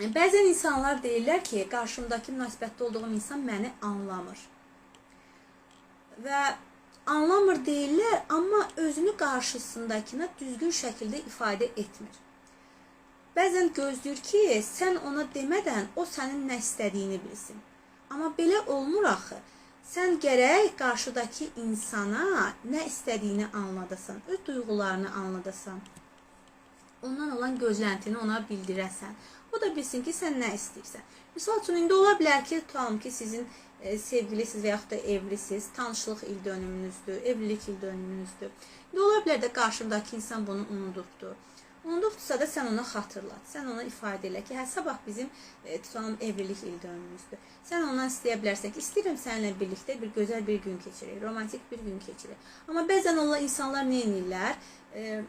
Bəzən insanlar deyirlər ki, qarşımdakı münasibətdə olduğum insan məni anlamır. Və anlamır deyirlər, amma özünü qarşısındakına düzgün şəkildə ifadə etmir. Bəzən gözləyir ki, sən ona demədən o sənin nə istədiyini bilsin. Amma belə olmur axı. Sən gərək qarşıdakı insana nə istədiyini anladasan, öz duyğularını anladasan ondan olan gözləntini ona bildirəsən. O da bilsin ki, sən nə istəyirsən. Misal üçün indi ola bilər ki, tutalım ki, sizin e, sevgilisiniz və yaxud da evlisiniz, tanışlıq il dönümünüzdür, evlilik il dönümünüzdür. İndi ola bilər də qarşındakı insan bunu unudubdur. Unudubdursa da sən ona xatırlat. Sən ona ifadə elə ki, hə sabah bizim e, tutalım evlilik il dönümümüzdür. Sən ondan istəyə bilərsən ki, istəyirəm səninlə birlikdə bir gözəl bir gün keçirək, romantik bir gün keçirək. Amma bəzən ola insanlar nə edirlər? E,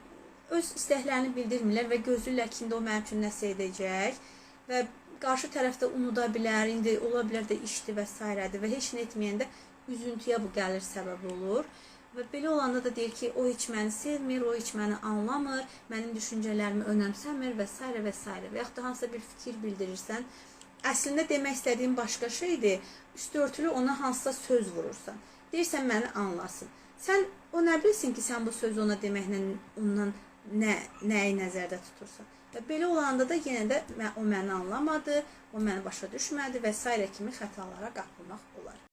öz istəklərini bildirmirlər və gözləyirlər ki, indi o mənim üçün nəsə edəcək və qarşı tərəfdə unuda bilər, indi ola bilər də işdir və s. və heç nə etməyəndə üzüntüyə bu gəlir səbəb olur. Və belə olanda da deyir ki, o heç məni sevmir, o heç məni anlamır, mənim düşüncələrimi önəmsəmir və s. və s. və yaxud da hansısa bir fikir bildirirsən, əslində demək istədiyin başqa şeydir. Üstü örtülü ona hansısa söz vurursan. Deyirsən məni anlasın. Sən o nə bilsin ki, sən bu sözü ona deməklə ondan nə nəyi nəzərdə tutursan. Və belə olanda da yenə də o məni anlamadı, o məni başa düşmədi və s. kimi xətalara qapılmaq olar.